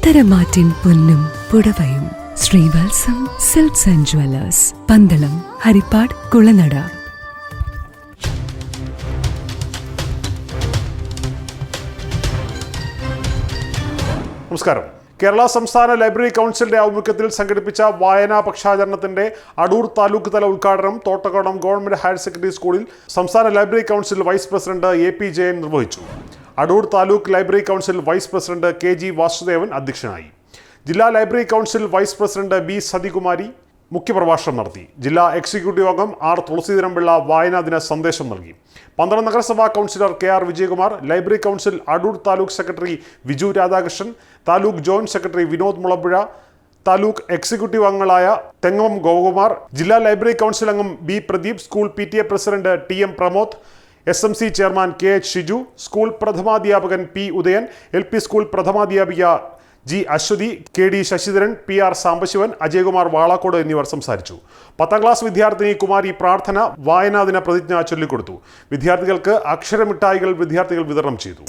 ഉത്തരമാറ്റിൻ പൊന്നും പുടവയും. Sreevalsam silks and jewellers Pandalam Harippad Kulanada. നമസ്കാരം. കേരള സംസ്ഥാന ലൈബ്രറി കൗൺസിലിന്റെ ആഭിമുഖ്യത്തിൽ സംഘടിപ്പിച്ച വായനാ പക്ഷാചരണത്തിന്റെ അടൂർ താലൂക്ക് തല ഉദ്ഘാടനം തോട്ടക്കോണം ഗവൺമെന്റ് ഹയർ സെക്കൻഡറി സ്കൂളിൽ സംസ്ഥാന library council vice president A P Jayan നിർവഹിച്ചു. Adoor taluk library council vice president K G Vasudevan അധ്യക്ഷനായി. ജില്ലാ library council vice president B Sathikumari മുഖ്യപ്രഭാഷണം നടത്തി. ജില്ലാ എക്സിക്യൂട്ടീവ് അംഗം ആർ തുളസീധരംപിള്ള വായനാ ദിന സന്ദേശം നൽകി. പന്തളം നഗരസഭാ councillor K R Vijayakumar library council Adoor taluk secretary Viju Radhakrishnan taluk joint secretary Vinod Mulampuzha taluk executive അംഗങ്ങളായ തെങ്ങം ഗോകുമാർ ജില്ലാ ലൈബ്രറി കൗൺസിൽ അംഗം B Pradeep school P president T M Pramod S M C chairman K H Shiju school പ്രഥമാധ്യാപകൻ P Udayan L P school പ്രഥമാധ്യാപിക G Aswathy K D Sasidharan P R Sambasivan Ajayakumar Valakkode എന്നിവർ സംസാരിച്ചു. പത്താം class വിദ്യാർത്ഥിനി കുമാരി പ്രാർത്ഥന വായനാദിന പ്രതിജ്ഞ ചൊല്ലിക്കൊടുത്തു. വിദ്യാർത്ഥികൾക്ക് അക്ഷരമിഠായികൾ വിദ്യാർത്ഥികൾ വിതരണം ചെയ്തു.